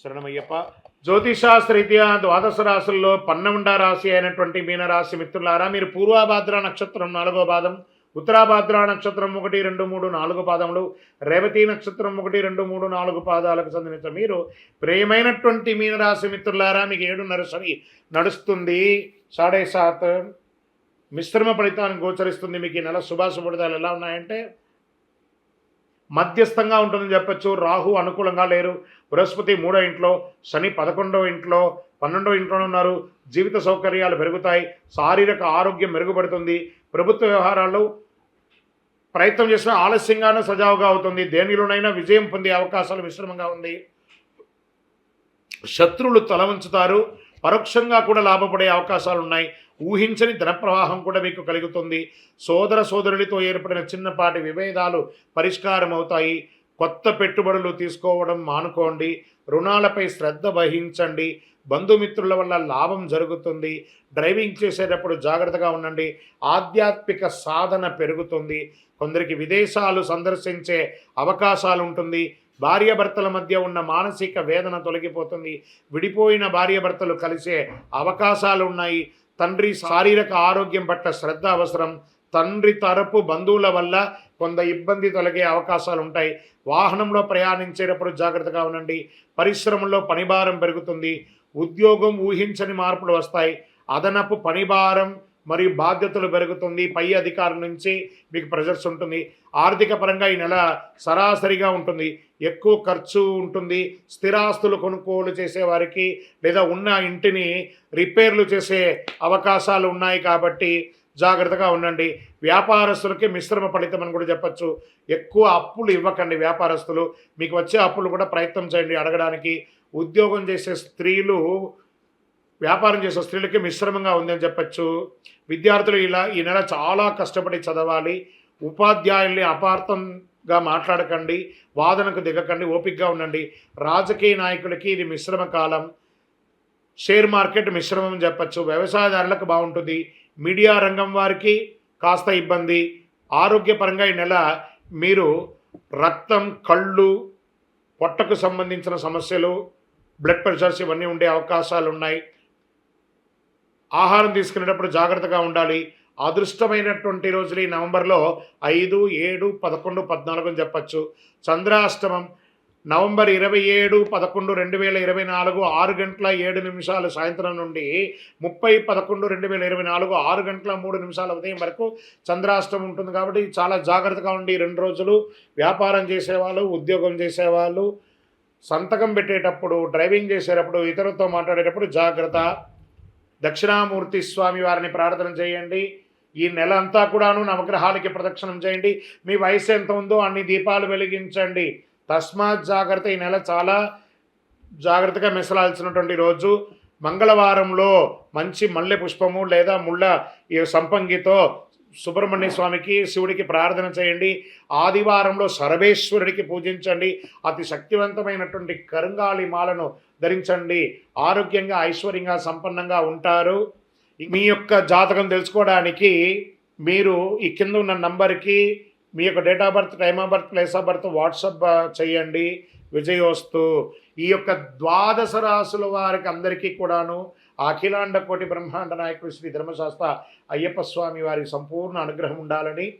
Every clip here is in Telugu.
శరణమయ్యప్ప. జ్యోతిషాస్త్రీత్యా ద్వాదశ రాశుల్లో పన్నెండ రాశి అయినటువంటి మీనరాశి మిత్రులారా మీరు పూర్వాభాద్ర నక్షత్రం నాలుగో పాదం ఉత్తరాభాద్ర నక్షత్రం ఒకటి రెండు మూడు నాలుగు పాదములు రేవతి నక్షత్రం ఒకటి రెండు మూడు నాలుగు పాదాలకు చెందిన మీరు ప్రియమైనటువంటి మీనరాశి మిత్రులారా మీకు ఏడున్నర సరి నడుస్తుంది. సాడే సాత్ మిశ్రమ ఫలితాన్ని గోచరిస్తుంది. మీకు ఈ నెల శుభాశుభడితాలు ఎలా ఉన్నాయంటే మధ్యస్థంగా ఉంటుందని చెప్పొచ్చు. రాహు అనుకూలంగా లేరు. బృహస్పతి మూడో ఇంట్లో శని పదకొండవ ఇంట్లో పన్నెండవ ఇంట్లోనే ఉన్నారు. జీవిత సౌకర్యాలు పెరుగుతాయి. శారీరక ఆరోగ్యం మెరుగుపడుతుంది. ప్రభుత్వ వ్యవహారాల్లో ప్రయత్నం చేసినా ఆలస్యంగానే సజావుగా అవుతుంది. దేనిలోనైనా విజయం పొందే అవకాశాలు మిశ్రమంగా ఉంది. శత్రువులు తలవంచుతారు పరోక్షంగా కూడా లాభపడే అవకాశాలు ఉన్నాయి. ఊహించని ధన ప్రవాహం కూడా మీకు కలుగుతుంది. సోదర సోదరులతో ఏర్పడిన చిన్నపాటి విభేదాలు పరిష్కారం అవుతాయి కొత్త పెట్టుబడులు తీసుకోవడం మానుకోండి. రుణాలపై శ్రద్ధ వహించండి. బంధుమిత్రుల వల్ల లాభం జరుగుతుంది. డ్రైవింగ్ చేసేటప్పుడు జాగ్రత్తగా ఉండండి. ఆధ్యాత్మిక సాధన పెరుగుతుంది. కొందరికి విదేశాలు సందర్శించే అవకాశాలు ఉంటుంది భార్యాభర్తల మధ్య ఉన్న మానసిక వేదన తొలగిపోతుంది. విడిపోయిన భార్యాభర్తలు కలిసే అవకాశాలు ఉన్నాయి తండ్రి శారీరక ఆరోగ్యం పట్ల శ్రద్ధ అవసరం. తండ్రి తరపు బంధువుల వల్ల కొంత ఇబ్బంది తొలగే అవకాశాలు ఉంటాయి వాహనంలో ప్రయాణించేటప్పుడు జాగ్రత్తగా ఉండండి. పరిశ్రమలో పనిభారం పెరుగుతుంది. ఉద్యోగం ఊహించని మార్పులు వస్తాయి. అదనపు పనిభారం మరియు బాధ్యతలు పెరుగుతుంది పై అధికారం నుంచి మీకు ప్రెజర్స్ ఉంటుంది. ఆర్థిక పరంగా ఈ నెల సరాసరిగా ఉంటుంది. ఎక్కువ ఖర్చు ఉంటుంది. స్థిరాస్తులు కొనుగోలు చేసేవారికి లేదా ఉన్న ఇంటిని రిపేర్లు చేసే అవకాశాలు ఉన్నాయి కాబట్టి జాగ్రత్తగా ఉండండి. వ్యాపారస్తులకి మిశ్రమ ఫలితం అని కూడా చెప్పచ్చు. ఎక్కువ అప్పులు ఇవ్వకండి వ్యాపారస్తులు. మీకు వచ్చే అప్పులు కూడా ప్రయత్నం చేయండి అడగడానికి. ఉద్యోగం చేసే స్త్రీలు వ్యాపారం చేసే స్త్రీలకి మిశ్రమంగా ఉందని చెప్పచ్చు. విద్యార్థులు ఇలా ఈ నెల చాలా కష్టపడి చదవాలి. ఉపాధ్యాయుల్ని అపార్థంగా మాట్లాడకండి. వాదనకు దిగకండి. ఓపికగా ఉండండి. రాజకీయ నాయకులకి ఇది మిశ్రమ కాలం. షేర్ మార్కెట్ మిశ్రమం చెప్పచ్చు. వ్యవసాయదారులకు బాగుంటుంది. మీడియా రంగం వారికి కాస్త ఇబ్బంది. ఆరోగ్యపరంగా ఈ నెల మీరు రక్తం కళ్ళు పొట్టకు సంబంధించిన సమస్యలు బ్లడ్ ప్రెషర్స్ ఇవన్నీ ఉండే అవకాశాలు ఉన్నాయి ఆహారం తీసుకునేటప్పుడు జాగ్రత్తగా ఉండాలి. అదృష్టమైనటువంటి రోజులు ఈ నవంబర్లో ఐదు ఏడు పదకొండు పద్నాలుగు అని చెప్పచ్చు. చంద్రాష్టమం నవంబర్ ఇరవై ఏడు పదకొండు రెండు వేల ఇరవై నాలుగు ఆరు గంటల ఏడు నిమిషాలు సాయంత్రం నుండి ముప్పై పదకొండు రెండు వేల ఇరవై నాలుగు ఆరు గంటల మూడు నిమిషాల ఉదయం వరకు చంద్రాష్టమం ఉంటుంది కాబట్టి చాలా జాగ్రత్తగా ఉండి రెండు రోజులు వ్యాపారం చేసేవాళ్ళు ఉద్యోగం చేసేవాళ్ళు సంతకం పెట్టేటప్పుడు డ్రైవింగ్ చేసేటప్పుడు ఇతరులతో మాట్లాడేటప్పుడు జాగ్రత్త. దక్షిణామూర్తి స్వామి వారిని ప్రార్థన చేయండి. ఈ నెల అంతా కూడాను నవగ్రహాలకి ప్రదక్షిణం చేయండి. మీ వయసు ఎంత ఉందో అన్ని దీపాలు వెలిగించండి. తస్మాత్ జాగ్రత్త ఈ నెల చాలా జాగ్రత్తగా మిసలాల్సినటువంటి రోజు. మంగళవారంలో మంచి మల్లె పుష్పము లేదా ముళ్ళ ఈ సంపంగితో సుబ్రహ్మణ్య స్వామికి శివుడికి ప్రార్థన చేయండి. ఆదివారంలో సర్వేశ్వరుడికి పూజించండి. అతి శక్తివంతమైనటువంటి కరుంగాళి మాలను ధరించండి. ఆరోగ్యంగా ఐశ్వర్యంగా సంపన్నంగా ఉంటారు. మీ యొక్క జాతకం తెలుసుకోవడానికి మీరు ఈ కింద ఉన్న నంబర్కి మీ యొక్క date of birth time of birth place of birth WhatsApp చేయండి. విజయోస్తు. ఈ యొక్క ద్వాదశ రాశుల వారికి అందరికీ కూడాను అఖిలాండ కోటి బ్రహ్మాండ నాయకుడు శ్రీ ధర్మశాస్త్ర అయ్యప్ప స్వామి వారి సంపూర్ణ అనుగ్రహం ఉండాలని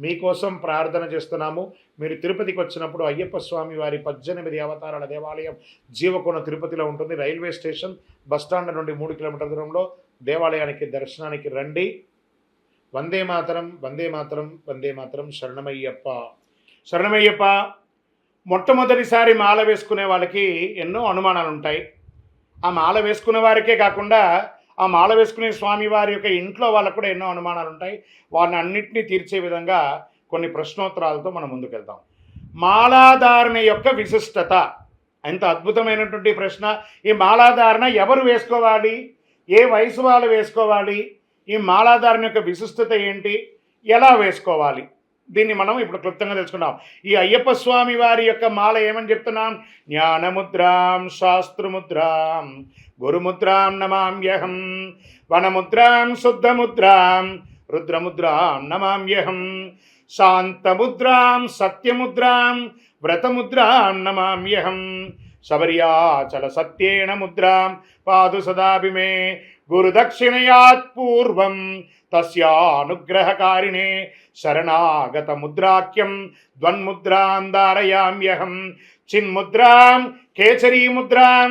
మీకోసం ప్రార్థన చేస్తున్నాము. మీరు తిరుపతికి వచ్చినప్పుడు అయ్యప్ప స్వామి వారి పద్దెనిమిది అవతారాల దేవాలయం జీవకోణ తిరుపతిలో ఉంటుంది. రైల్వే స్టేషన్ బస్టాండ్ నుండి మూడు కిలోమీటర్ల దూరంలో దేవాలయానికి దర్శనానికి రండి. వందే మాతరం వందే మాతరం వందే మాతరం శరణమయ్యప్ప. శరణమయ్యప్ప మొట్టమొదటిసారి మాల వేసుకునే వాళ్ళకి ఎన్నో అనుమానాలు ఉంటాయి ఆ మాల వేసుకున్న వారికే కాకుండా ఆ మాల వేసుకునే స్వామి వారి యొక్క ఇంట్లో వాళ్ళకు కూడా ఎన్నో అనుమానాలు ఉంటాయి వారిని అన్నింటినీ తీర్చే విధంగా కొన్ని ప్రశ్నోత్తరాలతో మనం ముందుకెళ్తాం. మాలాధారణ యొక్క విశిష్టత ఎంత అద్భుతమైనటువంటి ప్రశ్న. ఈ మాలాధారణ ఎవరు వేసుకోవాలి? ఏ వయసు వాళ్ళు వేసుకోవాలి? ఈ మాలాధారణ యొక్క విశిష్టత ఏంటి? ఎలా వేసుకోవాలి? దీన్ని మనం ఇప్పుడు క్లుప్తంగా తెలుసుకున్నాం ఈ అయ్యప్ప స్వామి వారి యొక్క మాల ఏమని చెప్తున్నాం? జ్ఞానముద్రాం శాస్త్రముద్రాం గురుముద్రాం నమామ్యహం వనముద్రాం శుద్ధముద్రాం రుద్రముద్రాం నమామ్యహం శాంతముద్రాం సత్యముద్రాం వ్రతముద్రాం నమామ్యహం శబర్యాచల సత్యేన ముద్రాం పాదు సదాభిమే గురుదక్షిణయాత్ పూర్వం తస్యానుగ్రహకారిణే శరణాగత ముద్రాఖ్యం ద్వన్ముద్రాం ధారయామ్యహం చిన్ముద్రాం కేసరీముద్రాం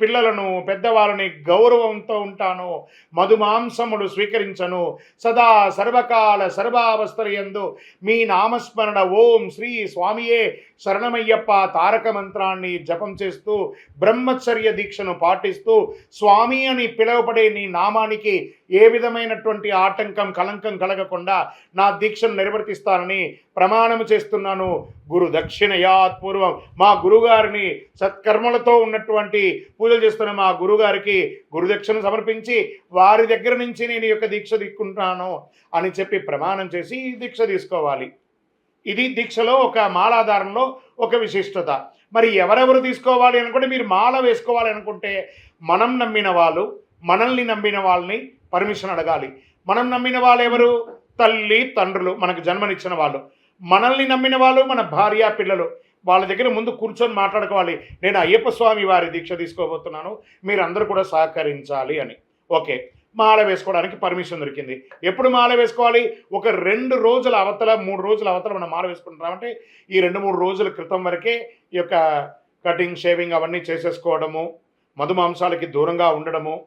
పిల్లలను పెద్దవాళ్ళని గౌరవంతో ఉంటాను మధుమాంసములు స్వీకరించను. సదా సర్వకాల సర్వావస్థలయందు మీ నామస్మరణ ఓం శ్రీ స్వామియే శరణమయ్యప్ప తారక మంత్రాన్ని జపం చేస్తూ బ్రహ్మచర్య దీక్షను పాటిస్తూ స్వామి అని పిలువబడే నీ నామానికి ఏ విధమైనటువంటి ఆటంకం కలంకం కలగకుండా నా దీక్షను నిర్వర్తిస్తానని ప్రమాణము చేస్తున్నాను. గురు దక్షిణయాత్ పూర్వం మా గురుగారిని సత్కర్మలతో ఉన్నటువంటి పూజలు చేస్తున్న మా గురుగారికి గురుదక్షిణ సమర్పించి వారి దగ్గర నుంచి నేను ఈ యొక్క దీక్ష తీసుకుంటాను అని చెప్పి ప్రమాణం చేసి ఈ దీక్ష తీసుకోవాలి. ఇది దీక్షలో ఒక మాలాధారంలో ఒక విశిష్టత. మరి ఎవరెవరు తీసుకోవాలి అనుకుంటే మీరు మాల వేసుకోవాలి అనుకుంటే మనం నమ్మిన వాళ్ళు మనల్ని నమ్మిన వాళ్ళని పర్మిషన్ అడగాలి. మనం నమ్మిన వాళ్ళు ఎవరు తల్లి తండ్రులు. మనకు జన్మనిచ్చిన వాళ్ళు. మనల్ని నమ్మిన వాళ్ళు మన భార్య పిల్లలు. వాళ్ళ దగ్గర ముందు కూర్చొని మాట్లాడుకోవాలి. నేను అయ్యప్ప స్వామి వారి దీక్ష తీసుకోబోతున్నాను. మీరందరూ కూడా సహకరించాలి అని. ఓకే. మాల వేసుకోవడానికి పర్మిషన్ దొరికింది. ఎప్పుడు మాల వేసుకోవాలి? ఒక రెండు రోజుల అవతల మూడు రోజుల అవతల మనం మాల వేసుకుంటున్నామంటే ఈ రెండు మూడు రోజుల క్రితం వరకే ఈ యొక్క కటింగ్ షేవింగ్ అవన్నీ చేసేసుకోవడము మధుమాంసాలకి దూరంగా ఉండడము